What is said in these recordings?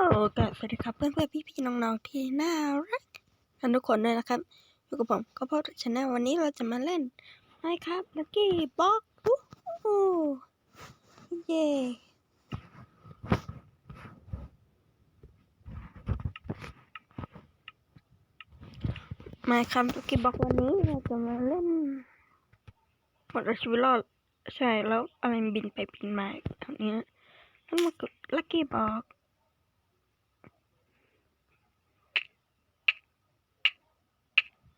โอกาสสวัสดีครับเพื่อนเพื่อนพี่พี่ๆน้องๆที่น่ารักทุกคนด้วยนะครับอยู่กับผมก็พอดชาแนลวันนี้เราจะมาเล่นไมครับลักกี้บ็อกวู้ฮู้เย่ไมครับลักกี้บ็อกวันนี้เราจะมาเล่นหมดชีวิตรอดใช่แล้วอะไรบินไปบินมาทางนี้แล้วมากดลักกี้บ็อก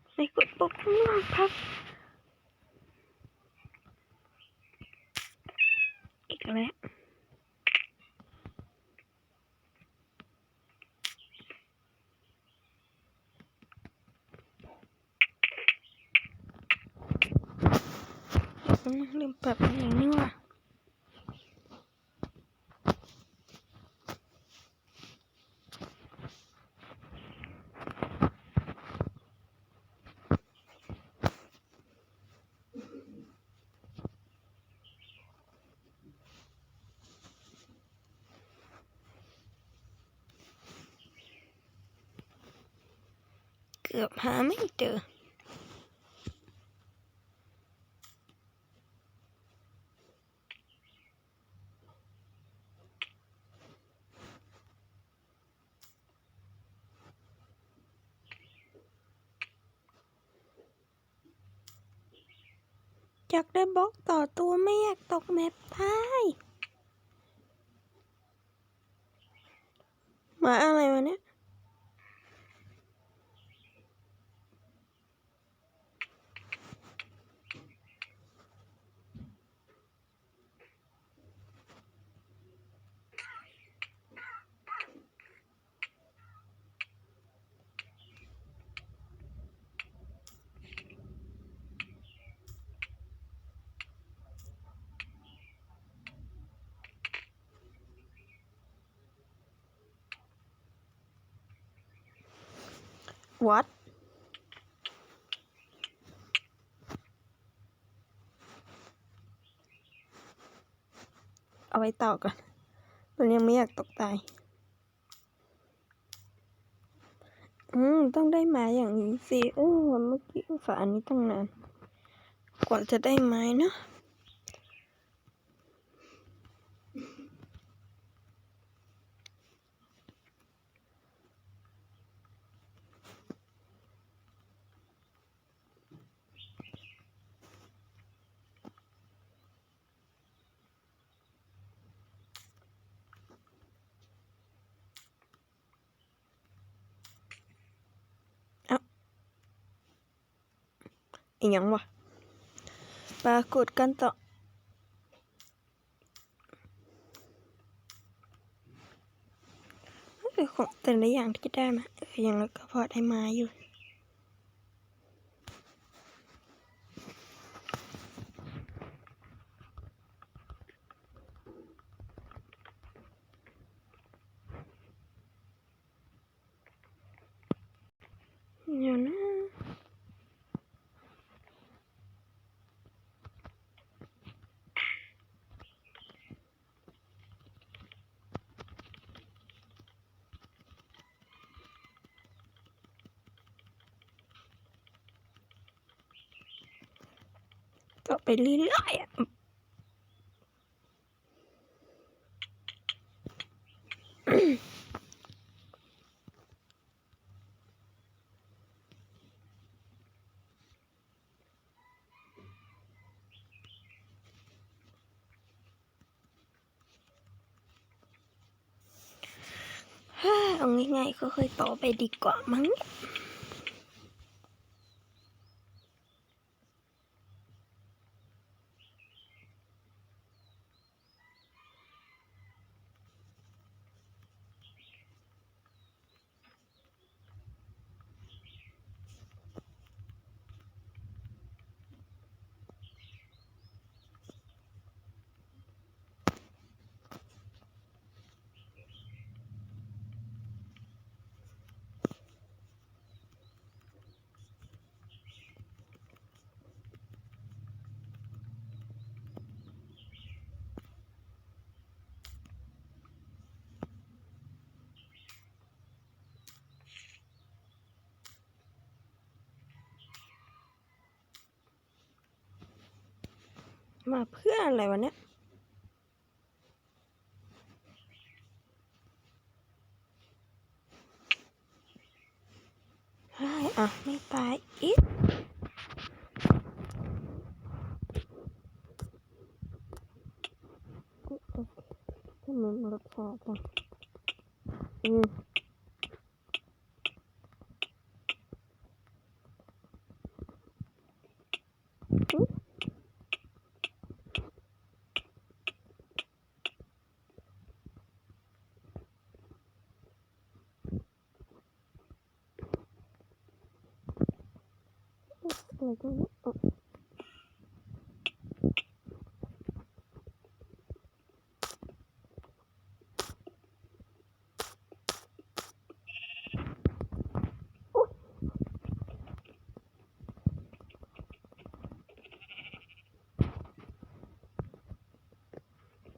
ใน กดปุ่มข้างล่างครับ อีกแล้วลืมปรับอะไรนี่ว่ะ กือบหาไม่เจออยากได้บล็อกต่อตัวไม่อยากตกแมปท้ายมาอะไรวะเนี่ย วัดเอาไว้ต่อก่อนมันยังไม่อยากตกตาย อืม ต้องได้ไม้อย่างนี้สิเออเมื่อกี้ฝาอันนี้ตั้งนาน กว่าจะได้ไม้เนาะ อีกย่างวะปรากฏกันต่อเออของแต่ละอย่างที่ได้มาเอออย่างละก็พอได้มาอยู่เดี๋ยวนะ ต่อไปเรื่อยๆอะฮ่าเอาง่ายๆก็ค่อยๆต่อไปดีกว่ามั้ง มาเพื่ออะไรวะเนี่ยใช่อะ ไม่ตายอีกทำไมมันรสชาติจังอืมอะไรกัน เนี่ยอ๋อโอ๊ย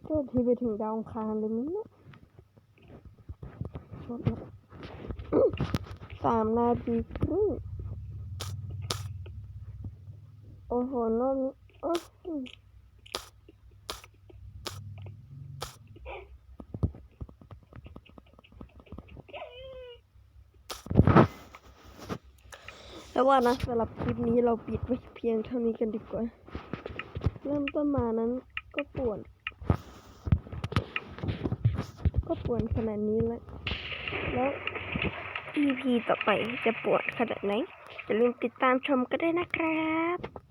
เจ้าทีไปถึงดาวคารเลยมั้งเนี่ยสามนาทีครึ่ง โอ้โหรอบนี้โอ้แล้วว่านะสำหรับคลิปนี้เราปิดไว้เพียงเท่านี้กันดีกว่า เริ่มต้นมานั้นก็ปวด ก็ปวดขนาดนี้แล้ว แล้ว EP ต่อไปจะปวดขนาดไหนอย่าลืมติดตามชมก็ได้นะครับ